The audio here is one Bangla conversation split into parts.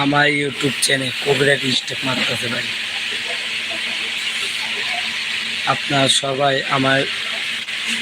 আমার ইউটিউব চ্যানেল কবিরাট স্টেপ মারতেছে ভাই। আপনারা সবাই আমার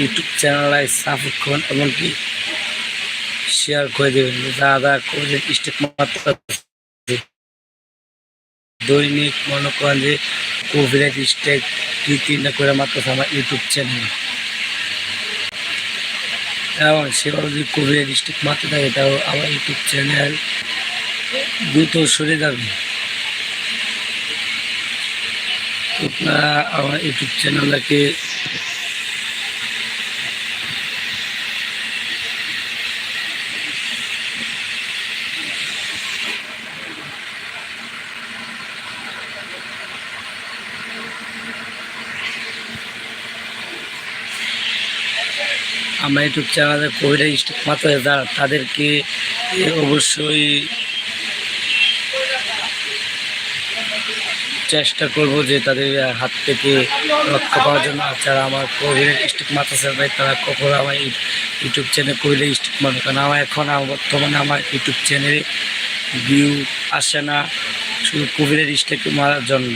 ইউটিউব চ্যানেলে সাপোর্ট করুন, এমনকি শেয়ার করে দেবেন। যারা কবিরাট স্টেপ মারতেছে। দৈনিক মনে করেন যে কবিরাট স্টেপ দুই, তিনটা করে মারতেছে আমার ইউটিউব চ্যানেলে এবং সেভাবে যদি কবিরাট স্টেপ মারতে থাকে তাও আমার ইউটিউব চ্যানেল দ্রুত সরে যাবে। আপনারা আমার ইউটিউব চ্যানেলটাকে আমার ইউটিউব চ্যানেলে স্টক মাত্রায় যারা, তাদেরকে অবশ্যই চেষ্টা করব যে তাদের হাত থেকে রক্ষা পাওয়ার জন্য। আর যারা আমার কোভিডের স্টিক মারতেছে ভাই, তারা কখনো আমার ইউটিউব চ্যানেল কোভিডের স্টিক মারবে কারণ আমার এখন বর্তমানে আমার ইউটিউব চ্যানেলে ভিউ আসে না, শুধু কোভিডের স্টিক মারার জন্য।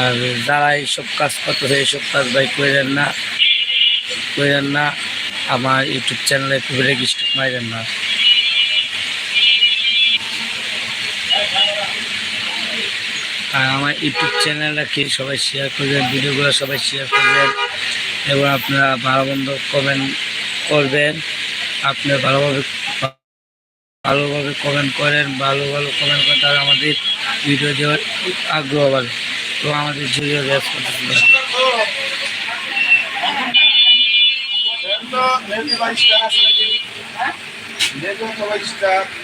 আর যারা এইসব কাজ করতেছে, এইসব কাজ ভাই করেন না করেন না, আমার ইউটিউব চ্যানেলে কোভিডের স্টিক মারেন না। আর আমার ইউটিউব চ্যানেলটাকে সবাই শেয়ার করবেন ভিডিওগুলো সবাই শেয়ার করবেন এবং আপনারা ভালো মন্দ কমেন্ট করবেন আপনারা ভালোভাবে ভালোভাবে কমেন্ট করেন ভালো ভালো কমেন্ট করেন তাহলে আমাদের ভিডিও দেওয়ার আগ্রহ বাড়ে তো আমাদের ভিডিও রেস করতে পারে Lento, vai estar nessa daqui.